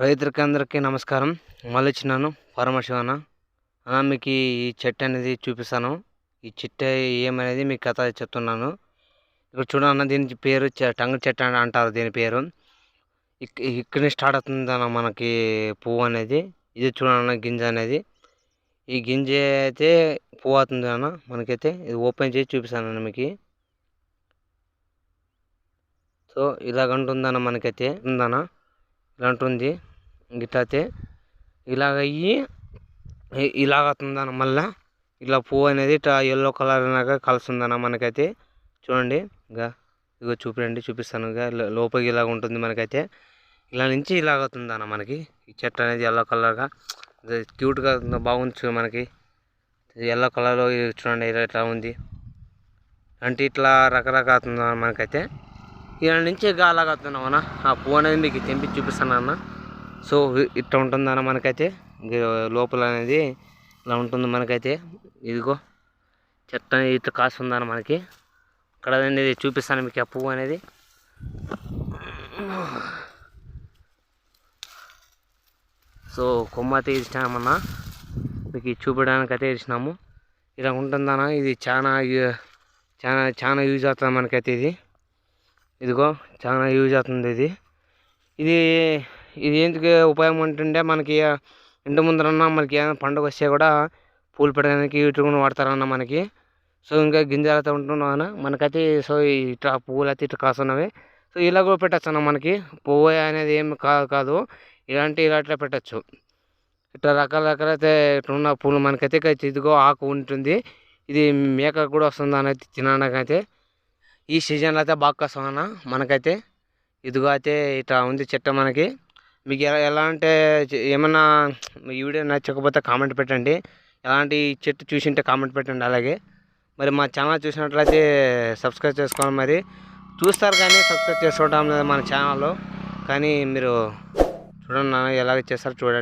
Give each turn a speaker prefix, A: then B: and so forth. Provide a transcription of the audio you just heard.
A: రైతులకి అందరికీ నమస్కారం. మళ్ళీ వచ్చినాను పరమశివన అన్న మీకు ఈ చెట్టు అనేది చూపిస్తాను. ఈ చెట్టు ఏమనేది మీకు కథ చెప్తున్నాను. ఇక్కడ చూడన్న దీని పేరు చె- టంగ చెట్టు అని అంటారు దీని పేరు. ఇక్ ఇక్కడి స్టార్ట్ అవుతుంది అన్న మనకి పువ్వు అనేది. ఇది చూడన్న గింజ అనేది. ఈ గింజ అయితే పువ్వు అవుతుంది అన్న మనకైతే. ఇది ఓపెన్ చేసి చూపిస్తాను అన్న మీకు. సో ఇలాగ ఉంటుందన్న మనకైతే. ఉందన్న. ఇలా ఉంటుంది గిట్ల అయితే ఇలాగ అయ్యి ఇ- ఇలాగ అవుతుందన్న మళ్ళా ఇలా పువ్వు అనేది ఇట్లా ఎల్లో కలర్ లాగా కలుస్తుందన్న మనకైతే. చూడండి ఇంకా ఇగో చూపించండి చూపిస్తాను. ఇక లోపలికి ఇలాగ ఉంటుంది మనకైతే. ఇలా నుంచి ఇలాగ అవుతుందన్న మనకి. ఈ చెట్టు అనేది ఎల్లో కలర్గా క్యూట్గా బాగుంది మనకి. ఎల్లో కలర్లో చూడండి ఇలా ఇట్లా ఉంది. అంటే ఇట్లా రకరకాల అవుతుంది మనకైతే. ఇలా నుంచి గాలాగా అన్న ఆ పువ్వు అనేది మీకు తెంపి చూపిస్తాను అన్న సో ఇట్లా ఉంటుందన్న మనకైతే. లోపల అనేది ఇలా ఉంటుంది మనకైతే. ఇదిగో చెత్త అనేది ఇట్లా కాస్తుందన్న మనకి. ఇక్కడ అనేది చూపిస్తాను మీకు ఆ పువ్వు అనేది. సో కొమ్మ అయితే మీకు చూపించడానికి అయితే ఇచ్చినాము ఇలా ఉంటుందన్న ఇది చాలా చాలా చాలా యూజ్ అవుతుంది మనకైతే ఇది. ఇదిగో చాలా యూజ్ అవుతుంది ఇది. ఇది ఇది ఎందుకు ఉపయోగం ఏంటంటే మనకి ఇంటి ముందరన్న మనకి ఏదైనా పండుగ వస్తే కూడా పూలు పెట్టడానికి ఇటు కూడా వాడతారన్న మనకి. సో ఇంకా గింజలు అయితే ఉంటున్నాన మనకైతే సో ఇట్లా పువ్వులు అయితే ఇట్లా కాస్తున్నవి సో ఇలా కూడా పెట్టచ్చు అన్న మనకి. పువ్వు అనేది ఏం కాదు కాదు. ఇలాంటి ఇలా ఇట్లా పెట్టచ్చు. ఇట్లా రకాల రకాల అయితే పూలు మనకైతే ఇదిగో ఆకు ఉంటుంది. ఇది మేకకు కూడా వస్తుంది అనేది అయితే తినడానికి అయితే ఈ సీజన్లో అయితే బాగా కష్టం అన్న. మనకైతే ఇదిగో అయితే ఇట్లా ఉంది చెట్టు మనకి. మీకు ఎలా ఎలా అంటే ఏమన్నా ఈ వీడియో నచ్చకపోతే కామెంట్ పెట్టండి. ఎలాంటి చెట్టు చూసింటే కామెంట్ పెట్టండి అలాగే. మరి మా ఛానల్ చూసినట్లయితే సబ్స్క్రైబ్ చేసుకోవాలి మరి. చూస్తారు కానీ సబ్స్క్రైబ్ చేసుకోవడం లేదు మన ఛానల్లో కానీ మీరు చూడండి నాన్న ఎలాగ చేస్తారు చూడండి.